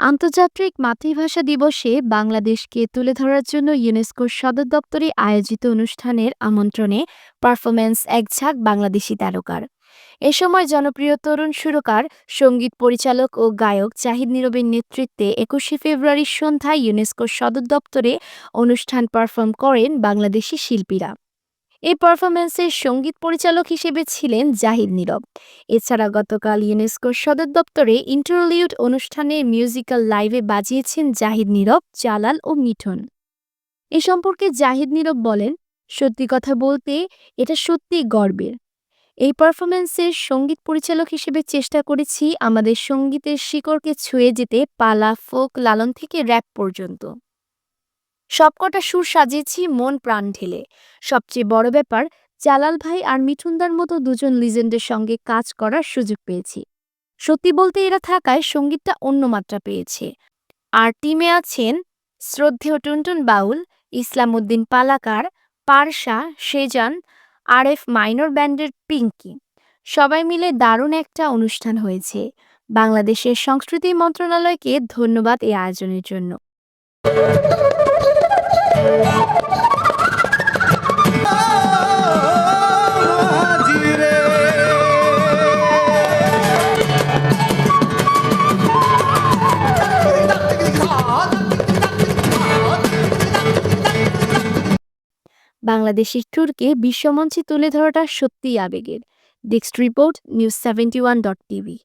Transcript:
আন্তর্জাতিক মাতৃভাষা দিবসে বাংলাদেশকে তুলে ধরার জন্য ইউনেস্কোর সদর দপ্তরে আয়োজিত অনুষ্ঠানের আমন্ত্রণে পারফরম্যান্স একঝাঁক বাংলাদেশি তারকার। এ সময় জনপ্রিয় তরুণ সুরকার, সংগীত পরিচালক ও গায়ক জাহিদ নীরবের নেতৃত্বে একুশে ফেব্রুয়ারির সন্ধ্যায় ইউনেস্কোর সদর দপ্তরে অনুষ্ঠান পারফর্ম করেন বাংলাদেশি শিল্পীরা। এই পারফরমেন্সের সংগীত পরিচালক হিসেবে ছিলেন জাহিদ নীরব। এছাড়া গতকাল ইউনেস্কোর সদর দপ্তরে ইন্টারলিউড অনুষ্ঠানে মিউজিক্যাল লাইভে বাজিয়েছেন জাহিদ নীরব, জালাল ও মিঠুন। এ সম্পর্কে জাহিদ নীরব বলেন, সত্যি কথা বলতে, এটা সত্যিই গর্বের। এই পারফরমেন্সের সংগীত পরিচালক হিসেবে চেষ্টা করেছি আমাদের সঙ্গীতের শিকড়কে ছুঁয়ে যেতে পালা, ফোক লালন থেকে র্যাপ পর্যন্ত। সবকটা সুর সাজিয়েছি মন প্রাণ ঢেলে। সবচেয়ে বড় ব্যাপার, জালাল ভাই আর মিঠুনদার মতো দুজন লিজেন্ডের সঙ্গে কাজ করার সুযোগ পেয়েছি। সত্যি বলতে এরা থাকায় সঙ্গীতটা অন্য মাত্রা পেয়েছে। আর টিমে আছেন শ্রদ্ধেয় টুনটুন বাউল ইসলাম উদ্দিন পালাকার পারশা সেজান আর এফ মাইনর ব্যান্ডের পিঙ্কি। সবাই মিলে দারুণ একটা অনুষ্ঠান হয়েছে। বাংলাদেশের সংস্কৃতি মন্ত্রণালয়কে ধন্যবাদ এই আয়োজনের জন্য। বাংলাদেশের ট্যুরকে বিশ্বমঞ্চে তুলে ধরাটা সত্যিই আবেগের। Desk report news seventy one dot TV